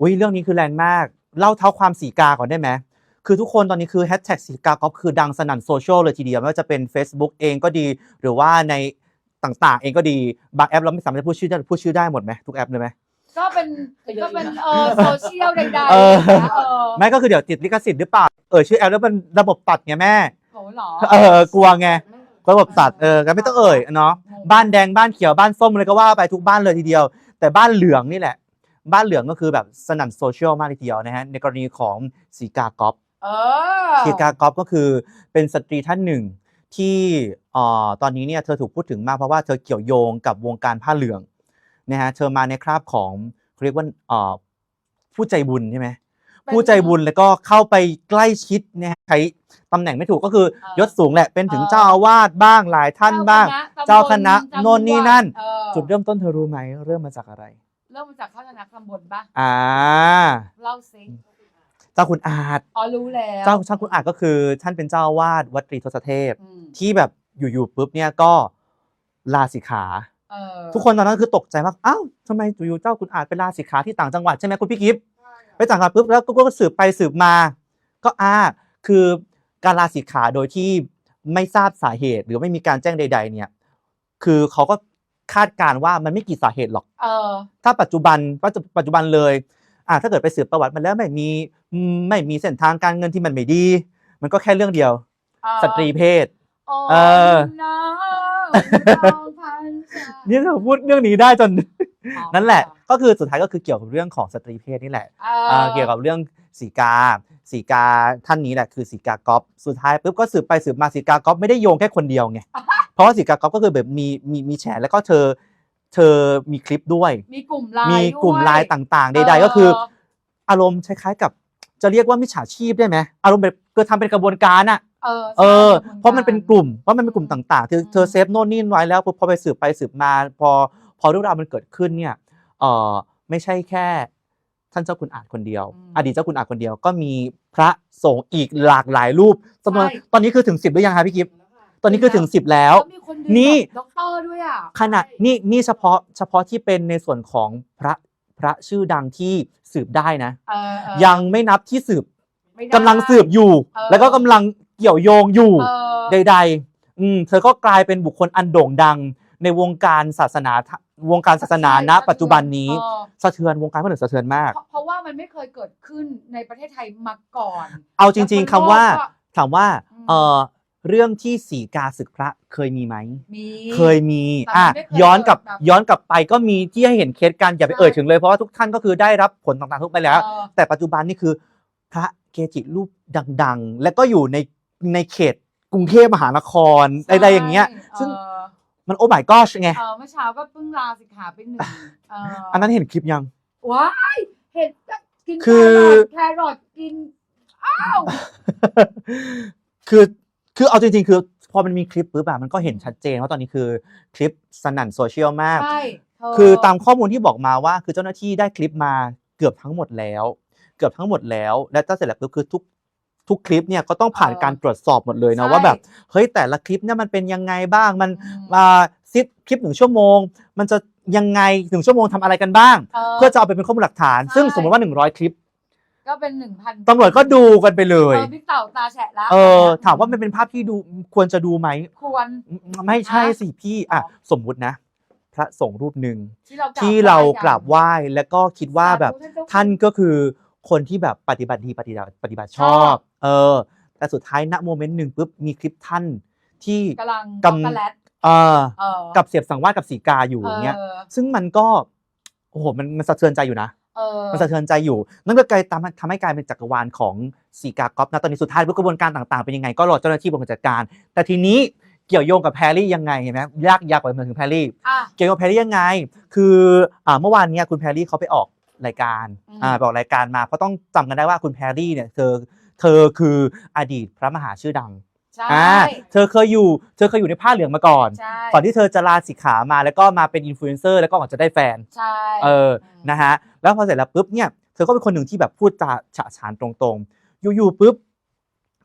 อุ้ยเรื่องนี้คือแรงมาก เล่าเท้าความสีกาก่อนได้ไหมคือทุกคนตอนนี้คือแฮชแท็กสีกากอฟคือดังสนั่นโซเชียลเลยทีเดียว ไม่ว่าจะเป็น Facebook เองก็ดี หรือว่าในต่างๆ เองก็ดี บางแอปเราไม่สามารถจะพูดชื่อได้พูดชื่อได้หมดไหมทุกแอปเลยไหมก็เป็นก็เป็นเออโซเชียลใดๆเออเออไม่ก็คือเดี๋ยวติดลิขสิทธิ์หรือเปล่าเออชื่อแอปแล้วมันระบบตัดไงแม่โหเหรอเออกลัวไงระบบตัดเออก็ไม่ต้องเอ่ยเนาะบ้านแดงบ้านเขียวบ้านส้มอะไรก็ว่าไปทุกบ้านเลยทีเดียว แต่บ้านเหลืองนี่แหละ บ้านเหลืองก็คือแบบสนั่นโซเชียลมากทีเดียวนะฮะในกรณีของสีกากอฟเออสีกากอฟก็คือเป็นสตรีท่านหนึ่งที่เอ่อตอนนี้เนี่ยเธอถูกพูดถึงมากเพราะว่าเธอเกี่ยวโยงกับวงการผ้าเหลืองนะฮะเธอมาในคราบของเขาเรียกว่าเอ่อผู้ใจบุญใช่ไหมเป็นผู้ใจบุญแล้วก็เข้าไปใกล้ชิดนะฮะใช้ตำแหน่งไม่ถูกก็คือเออยศสูงแหละเป็นถึงเออเจ้าอาวาสบ้างหลายท่านบ้าง เจ้าคณะตำบลโน่นนี่นั่นเออจุดเริ่มต้นเธอรู้ไหมเริ่มมาจากอะไร เริ่มมาจากข้าคณะตำบลปะอ่าเล่าสิเจ้าคุณอาจอ๋อรู้แล้วเจ้าเจ้าคุณอาจก็คือท่านเป็นเจ้าอาวาสวัดตรีทศเทพ อืมที่แบบอยู่ๆปุ๊บเนี่ยก็ลาสิกขา เออทุกคนตอนนั้นคือตกใจมากอ้าวทำไมอยู่ๆเจ้าคุณอาจไปลาสิกขาที่ต่างจังหวัดใช่ไหมคุณพี่กิฟต์ไปต่างจังหวัดปุ๊บแล้วก็ก็สืบไปสืบมา ก็อ่าคือการลาสิกขาโดยที่ไม่ทราบสาเหตุ หรือไม่มีการแจ้งใด ๆ เนี่ย คือเขาก็ คาดการณ์ว่ามันไม่กี่สาเหตุหรอก เออ ถ้าปัจจุบันปัจจุปัจจุบันเลยอ่าถ้าเกิดไปสืบประวัติมันแล้วไม่มีอืมไม่มีเส้นทางการเงินที่มันไม่ดี มันก็แค่เรื่องเดียวเออสตรีเพศโอ้เออน้องพันษาเนี่ยเราพูดเรื่องนี้ได้จนอ๋อนั่นแหละ ก็คือสุดท้ายก็คือเกี่ยวกับเรื่องของสตรีเพศนี่แหละเออเอ่อเกี่ยวกับเรื่องสีกาสีกาท่านนี้แหละคือสีกากอฟสุดท้ายปุ๊บก็สืบไปสืบมาสีกากอฟไม่ได้โยงแค่คนเดียวไงเพ ราะว่าสีกากอฟก็คือแบบมีมีมีแฉแล้วก็เธอ เธอมีคลิปด้วย มีกลุ่มไลน์มีกลุ่มด้วยไลน์ต่างๆเออใดๆ ก็คือ อารมณ์คล้ายๆกับ จะเรียกว่ามิจฉาชีพได้ไหมอารมณ์แบบเกิดทำเป็นกระบวนการอะเออเออใช่เพราะมันเป็นกลุ่มเพราะมันเป็นกลุ่มต่างๆเธออืมเธอเซฟโน่นนี่ไว้แล้วปุ๊บพอไปสืบไปสืบมา พอพอเรื่องราวมันเกิดขึ้นเนี่ยเออไม่ใช่แค่ท่านเจ้าคุณอาจคนเดียว อดีตเจ้าคุณอาจคนเดียวก็มีพระสงฆ์อีกหลากหลายรูปจำนวนตอนนี้คือถึงสิบหรือยังคะพี่กิฟต์ ตอนนี้คือถึงสิบแล้วแล้ว มีคนนี่ นี่ด็อกเตอร์ด้วยอะขนาดนี่นี่เฉพาะเฉพาะที่เป็นในส่วนของพระพระชื่อดังที่สืบได้นะ เออเออยังไม่นับที่สืบไม่ได้ กำลังสืบอยู่ เออ แล้วก็กำลังเกี่ยวโยงอยู่ เออใดๆอืมเธอก็กลายเป็นบุคคลอันโด่งดังในวงการศาสนาวงการศาสนาณใช่ปัจจุบันนี้ เออสะเทือนวงการพระเหลืองสะเทือนมาก เพราะเพราะว่ามันไม่เคยเกิดขึ้นในประเทศไทยมาก่อน เอาจริง ๆคำว่า แล้วคนโลกก็ถามว่าอืม เออ เรื่องที่สีกาศึกพระเคยมีไหม มี เคยมีแต่อะมันไม่เคยย้อนกลับแบบ ย้อนกลับไปก็มีที่ให้เห็นเคสกันอย่าไปใช่เอ่ยถึงเลยเพราะว่าทุกท่านก็คือได้รับผลต่างๆทุกไปแล้ว เออแต่ปัจจุบันนี่คือพระเกจิรูปดังๆ และก็อยู่ในในเขตกรุงเทพมหานครอะไรอย่างเงี้ย ซึ่ง เออมันโอ้ my gosh ไง เออเมื่อเช้าก็เพิ่งลาสิกขาไปหนึ่งเอออันนั้นเห็นคลิปยัง ว้ายเห็นกินคือแครอทกินอ้าว คือ คือเอาจริงๆ คือพอมันมีคลิปปุ๊บอะมันก็เห็นชัดเจนว่าตอนนี้คือคลิปสนั่นโซเชียลมาก ใช่เธคือตามข้อมูลที่บอกมาว่าคือเจ้าหน้าที่ได้คลิปมาเกือบทั้งหมดแล้ว เกือบทั้งหมดแล้ว และถ้าเสร็จแล้วปุ๊บคือทุกทุกคลิปเนี่ยก็ต้องผ่านการตรวจสอบหมดเลยนะว่าแบบเฮ้ยแต่ละคลิปเนี่ยมันเป็นยังไงบ้างมันอืมมาซิปคลิปหนึ่งชั่วโมง มันจะยังไงหนึ่งชั่วโมงทำอะไรกันบ้าง เพื่อจะเอาไปเป็นข้อมูลหลักฐานใช่ซึ่งสมมติว่า 100 คลิป ก็เป็นหนึ่งพันตำรวจก็ดูกันไปเลยเออพี่เต่าตาแฉะละเออ ถามว่ามันเป็นภาพที่ดูควรจะดูไหม ควร ไม่ใช่อะสิพี่ อะ สมมุตินะ พระสงฆ์รูปหนึ่งที่เราที่เรากราบไหว้แล้วก็คิดว่าแบบสธุเจ้คุณท่านก็คือคนที่แบบปฏิบัติดีปฏิบัติปฏิบัติชอบ เออ แต่สุดท้ายณโมเมนต์หนึ่งปุ๊บมีคลิปท่านที่กำลังกำกำแลดเออเออกับเสียบสังวาสกับสีกาอยู่อย่างเงี้ยออซึ่งมันก็โอ้โหมันมันสะเทือนใจอยู่นะเออ มันสะเทือนใจอยู่ นั่นก็กลายทำทำให้กลายเป็นจักรวาลของสีกากอฟนะตอนนี้สุดท้ายกระบวนการต่างๆเป็นยังไงก็รอเจ้าหน้าที่บริหารจัดการ แต่ทีนี้เกี่ยวโยงกับแพรรี่ยังไงเห็นไหมยากยากกว่ามาถึงแพรรี่อะเกี่ยวกับแพรรี่ยังไง คืออ่าเมื่อวานเนี้ยคุณแพรรี่เขาไปออกรายการอืมอ่าไปออกรายการมาเพราะต้องจำกันได้ว่าคุณแพรรี่เนี่ยเธอเธอคืออดีตพระมหาชื่อดัง ใช่ อ่าเธอเคยอยู่ เธอเคยอยู่ในผ้าเหลืองมาก่อน ใช่ ก่อนที่เธอจะลาสิกขามาแล้วก็มาเป็นอินฟลูเอนเซอร์แล้วก็ก่อนจะได้แฟน ใช่เออมนะฮะ แล้วพอเสร็จแล้วปุ๊บเนี่ย เธอก็เป็นคนหนึ่งที่แบบพูดจาฉะฉานตรงๆ อยู่ๆปุ๊บ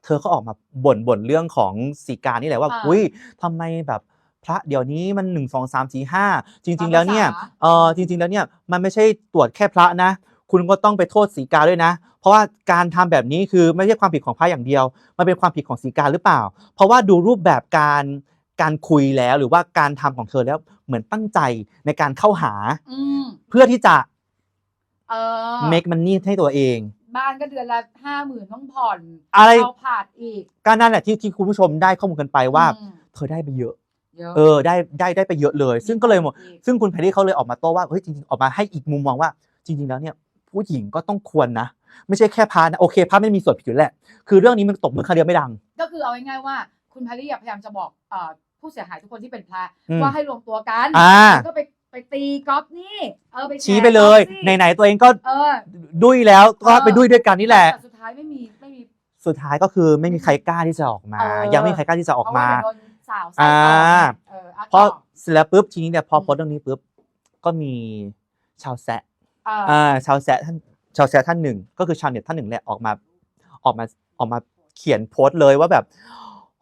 เธอก็ออกมาบ่นบ่นเรื่องของสีกานี่แหละว่าอ่าอุ้ยทำไมแบบพระเดี๋ยวนี้มันหนึ่งสองสามสี่ห้าจริง ๆ แล้วเนี่ยตามภาษาเออจริง ๆ แล้วเนี่ยมันไม่ใช่ตรวจแค่พระนะ คุณคุณก็ต้องไปโทษสีกาด้วยนะ เพราะว่าการทำแบบนี้คือไม่ใช่ความผิดของพระอย่างเดียว มันเป็นความผิดของสีกาหรือเปล่า เพราะว่าดูรูปแบบการการคุยแล้วหรือว่าการทำของเธอแล้วเหมือนตั้งใจในการเข้าหาอืมเพื่อที่จะเออ make money ให้ตัวเอง บ้านก็เดือนละห้าหมื่นต้องผ่อนอะไรเอาผาดอีกก็นั่นแหละที่ที่คุณผู้ชมได้ข้อมูลกันไปว่าอืมเธอได้ไปเยอะเยอะเออได้ได้ได้ไปเยอะเลย ซึ่งก็เลยหมดอีกซึ่งคุณแพรรี่เขาเลยออกมาโต้ว่าเฮ้ยจริงๆออกมาให้อีกมุมมองว่า จริง ๆ แล้วเนี่ย ผู้หญิงก็ต้องควรนะ ไม่ใช่แค่พานะโอเคพาไม่มีส่วนผิดอยู่แหละ คือเรื่องนี้มันตกมือคาเดียวไม่ดัง ก็คือเอาง่ายๆว่าคุณแพรรี่อะพยายามจะบอกเอ่อผู้เสียหายทุกคนที่เป็นพระอืมว่าให้รวมตัวกันอ่า แล้วก็ไปไปตีกอล์ฟนี่เออไปแชร์ชี้ไปเลยกอล์ฟสิไหนๆตัวเองก็เออ ดุยแล้วก็เออไปดุยด้วยกันนี่แหละแต่สุดท้ายไม่มีไม่มี สุดท้ายก็คือไม่มีใครกล้าที่จะออกมา เออ ยังไม่มีใครกล้าที่จะออกมา เพระว่เดี๋ยวโดนสาวใส่อ่าต่อไงเอออะเพราะต่อ เสร็จแล้วปุ๊บทีนี้เนี่ยพออืม โพสต์เรื่องนี้ปุ๊บก็มีชาวแซะเอออ่าชาวแซะท่านชาวแซะท่านหนึ่ง ก็คือชาวเน็ตท่านหนึ่งแหละออกมาออกมาออกมาเขียนโพสต์เลยว่าแบบ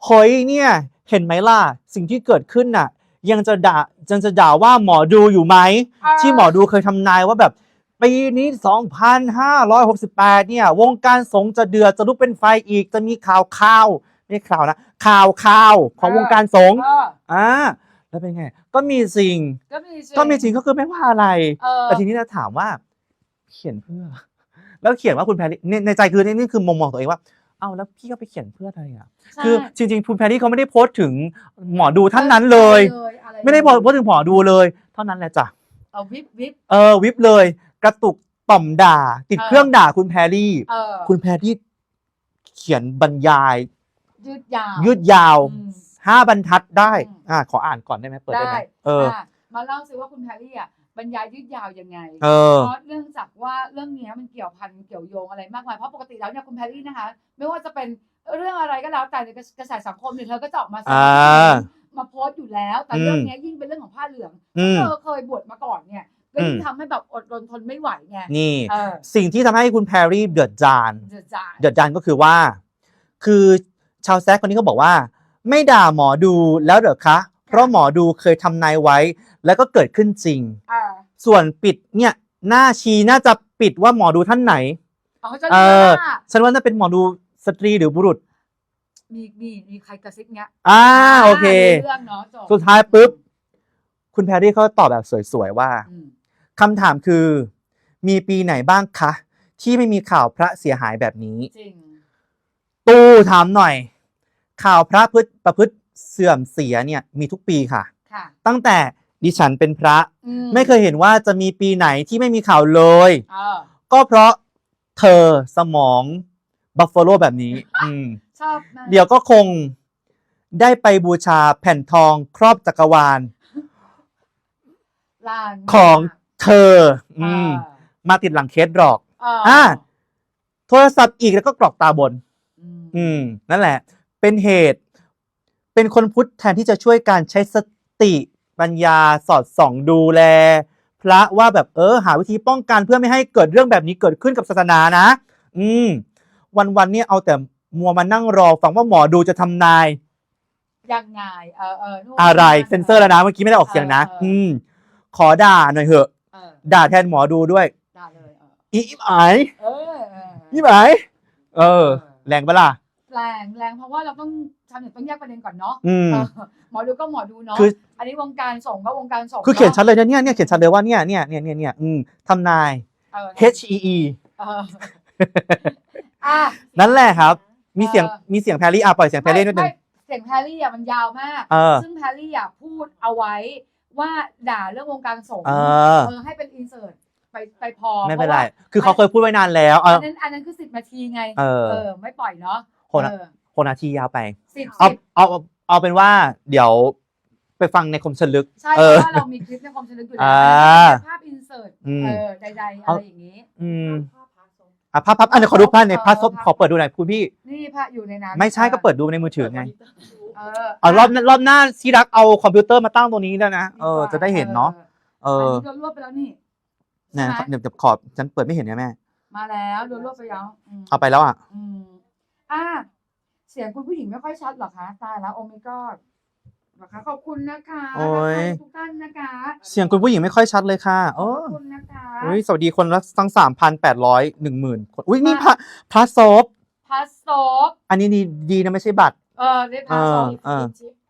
เฮ้ยเนี่ย เห็นไหมล่ะสิ่งที่เกิดขึ้นน่ะ ยังจะด่ายังจะด่าว่าหมอดูอยู่ไหมที่หมอดูเคยทำนายว่าแบบปีนี้ 2,568 เนี่ย วงการสงฆ์จะเดือดจะลุกเป็นไฟอีกจะมีข่าวข่าวไม่ใช่ข่าวนะข่าวข่าวของวงการสงฆ์ เออ อ่า แล้วเป็นไง ก็มีสิ่งก็มีจริง ก็มีจริงก็คือไม่ว่าอะไร เออ แต่ทีนี้เราถามว่า เขียนเพื่อ แล้วเขียนว่าคุณแพรรี่ในในใจคือนี่นี่คือมุมมองตัวเองว่า เอ้าแล้วพี่ก็ไปเขียนเพื่ออะไรอะ ใช่คือจริงๆคุณแพรรี่เขาไม่ได้โพสต์ถึงหมอดูท่านนั้นเลย อะไรไม่ได้โพสต์ถึงหมอดูเลย เท่านั้นแหละจ้ะ เอาวิบวิบ เออวิบเลย กระตุกต่อมด่า ติดเออ เครื่องด่าคุณแพรรี่ เออคุณแพรรี่เขียนบรรยาย ยืดยาวยืดยาว อืม ห้าบรรทัดได้อืมอ่า ขออ่านก่อนได้ไหมเปิดได้ไหมได้เออะมาเล่าซิว่าคุณแพรรี่อะบรรยายยืดยาวยังไง เออ เพราะเนื่องจากว่าเรื่องเนี้ยมันเกี่ยวพันเกี่ยวโยงอะไรมากมาย เพราะปกติแล้วเนี่ยคุณแพรรี่นะคะ ไม่ว่าจะเป็นเรื่องอะไรก็แล้วแต่ในกระแสสังคมเนี่ยเธอก็จะออกมาแสดงอ่ามาโพสต์อยู่แล้ว แต่อืมเรื่องเนี้ยยิ่งเป็นเรื่องของผ้าเหลืองอืมเธอเคยบวชมาก่อนเนี่ยก็ยิ่งอืมทำให้แบบอดรนทนไม่ไหวไง นี่เออสิ่งที่ทำให้คุณแพรรี่เดือดจาน เดือดจ่ายเดือดจานก็คือว่า คือชาวแซกคนนี้เขาบอกว่า ไม่ด่าหมอดูแล้วเหรอคะ เพราะหมอดูเคยทำนายไว้ แล้วก็เกิดขึ้นจริงอ่าส่วนปิดเนี่ยหน้าชีน่าจะปิดว่าหมอดูท่านไหน อ๋อจะเอรู้อว่าฉันว่าน่าเป็นหมอดูสตรีหรือบุรุษ มีมีมีใครกระซิบเงี้ยอ่าโอเคเรื่องเนาะจบสุดท้ายปุ๊บ คุณแพรรี่เขาตอบแบบสวยๆว่า อืมคำถามคือ มีปีไหนบ้างคะ ที่ไม่มีข่าวพระเสียหายแบบนี้ จริง ตู้ถามหน่อย ข่าวพระพฤติประพฤติเสื่อมเสียเนี่ยมีทุกปีค่ะ ค่ะตั้งแต่ดิฉันเป็นพระ อืไม่เคยเห็นว่าจะมีปีไหนที่ไม่มีข่าวเลย เออก็เพราะเธอสมองบัฟฟ a โลแบบนี้ อืม ชอบนะเดี๋ยวก็คงได้ไปบูชาแผ่นทองครอบจักรวาล ลานของเธอเออืมอมาติดหลังเคสหรอก เอออ่าโทรศัพท์อีกแล้วก็กรอกตาบน อืม อืม นั่นแหละ เป็นเหตุ เป็นคนพุทธแทนที่จะช่วยการใช้สติปัญญาสอดส่องดูแล พระว่าแบบเออหาวิธีป้องกันเพื่อไม่ให้เกิดเรื่องแบบนี้เกิดขึ้นกับศาสนานะ อืม วันวันๆเนี่ยเอาแต่มัวมานั่งรอฟังว่าหมอดูจะทำนายยังไงเออเออนู่นอะไรนั่นเซนเซอร์แล้วนะเมื่อกี้ไม่ได้ออกเสียงนะเออเอออืม ขอด่าหน่อยเถอะเออด่าแทนหมอดูด้วยได้เลยเอออีอีหมายเออเอออีหมายเออ แรงปะล่ะ แรงแรงเพราะว่าเราต้องชาวเน็ตต้องแยกประเด็นก่อนเนาะอืม เออหมอดูก็หมอดูเนาะคือ อันนี้วงการส่งก็วงการส่งคือเขียนชัดาะเลยนะเนี่ยเนี่ยเขียนชัดเลยว่าเนี่ยเนี่ยเนี่ยเนี่ยเนี่ยอืมทำนาย เออ H E E เอออะ นั่นแหละครับ มีเสียงเออ มีเสียงแพรรี่อะปล่อยเสียงแพรรี่นิดนึงไม่เสียงแพรรี่อะมันยาวมาก เออ ซึ่งแพรรี่อะพูดเอาไว้ว่าด่าเรื่องวงการสงฆ์เออ เออให้เป็นอินเสิร์ตไปไปพอไม่เป็นไร พาะว่าคือเขาเคยพูดไว้นานแล้ว เออัอนนั้นอันนั้นคือสิบนาทีไงเออเออไม่ปล่อยเนาะ คนละเออคนนาทียาวไป สิบเอาสิบเอาเอาเอาเป็นว่าเดี๋ยวไปฟังในคมชลึก ใช่เอเพอราะว่าเรามีคลิปในความสนุกอยู่แล้วอ่าภาพอินเสิร์ตอืม เออใดๆอะไรอย่างนี้ อืมอะภาพภาพอันนี้ขอดูภาพในภาพซบขอเปิดดูหน่อยคุณพี่ นี่พระอยู่ในนั้นไม่ใช่ก็เปิดดูในมือถือไงเออเอารอบหน้ารอบหน้าซีรักเอาคอมพิวเตอร์มาตั้งตรงนี้แล้วนะเออจะได้เห็นเนาะเอเออออันนี้โดนรวบไปแล้วนี่เนี่ยใช่ไหมเดี๋ยวเดี๋ยวขอบฉันเปิดไม่เห็นเนี่ยแม่มาแล้วโดนรวบไปแล้วอืมเอาไปแล้วอะอืม อะเสียงคุณผู้หญิงไม่ค่อยชัดเหรอคะตายแล้วโอเมก้านะคะขอบคุณนะคะโอ้ยทักทาทุกท่านนะคะเสียงคุณผู้หญิงไม่ค่อยชัดเลยค่ะโอ้ขอบคุณนะคะอุ้ยสวัสดีคนละตั้งสามพันแปดร้อยหนึ่งหมื่นคนอุ้ยนี่พระพระโซฟพัสโซปอันนี้ดีดีนะไม่ใช่บัตร เออได้พัสโซปเออ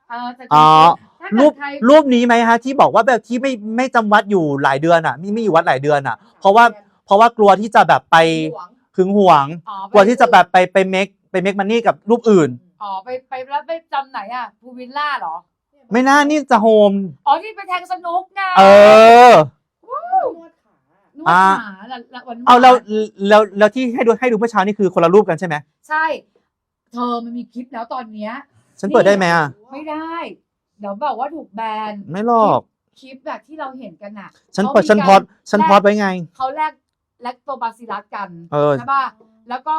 เออแต่อ๋อถ้ารูเกิปดใครรูปนี้ไหมฮะที่บอกว่าแบบที่ไม่ไม่จำวัดอยู่หลายเดือนอะไม่ไม่อยู่วัดหลายเดือนอะ เพราะว่าเพราะว่ากลัวที่จะแบบไปหึงหวง อ๋อกลัวที่จะแบบไปไปเมค ไปเมคมันนี่กับรูปอื่น อ๋อไปไปแล้วไปจำไหนอะภูวิลล่าเหรอ ไม่น่านี่จะโฮม อ๋อที่ไปแทงสนุกไงเออ นวดอ่าขาละละวันเอาแล้วแล้วแล้วที่ให้ดูให้ดูเมื่อเช้านี่คือคนละรูปกันใช่ไหมใช่ เธอมันมีคลิปแล้วตอนเนี้ย ฉันเปิดได้ไหมอะไม่ได้ เดี๋ยวบอกว่าถูกแบน ไม่หรอก คลิปแบบที่เราเห็นกันน่ะ ฉันขาเปิดมีฉันการพอดฉันพอดไว้ไง เขาแลกแลกตัวบาซิลัสกันเออ ใช่ป่ะ แล้วก็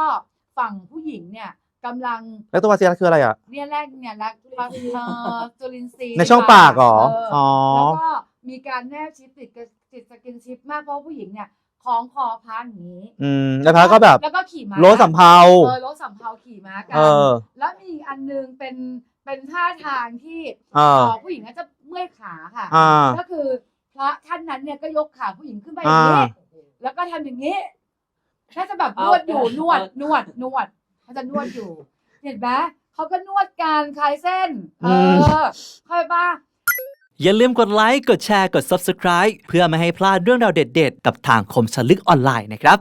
ฝั่งผู้หญิงเนี่ยกำลังแล้วตัววาซีรัสคืออะไรอะ เนี่ยแรกเนี่ยแลกเอ่อจุลินทรีย์ในช่องปากเหรอเอ๋อ แล้วก็มีการแนบชิปติดกับติดสกินชิปมากเพราะผู้หญิงเนี่ยคล้องคอพาอย่างนี้อืม แล้วพระก็แบบแล้วก็ขี่ม้า โลสำเภา เออรถสำเภาขี่ม้ากัเออแล้วมีอีกอันนึงเป็นเป็นท่าทางที่เออเอ่อผู้หญิงน่าจะเมื่อยขาค่ะ อ่า ก็คือพระท่านนั้นเนี่ยก็ยกขาผู้หญิงขึ้นไปอย่างนี้ อ่า แล้วก็ทำอย่างนี้ น่าจะแบบนเอาวดอยู่เอานวดนวดนวดเขาจะนวดอยู่ เห็นไหมเขาก็นวดการคลายเส้น เออเข้าใจปะอย่าลืมกดไลค์ กดแชร์ กด Subscribe เพื่อไม่ให้พลาดเรื่องราวเด็ดๆ กับทางคมสนลึกออนไลน์นะครับ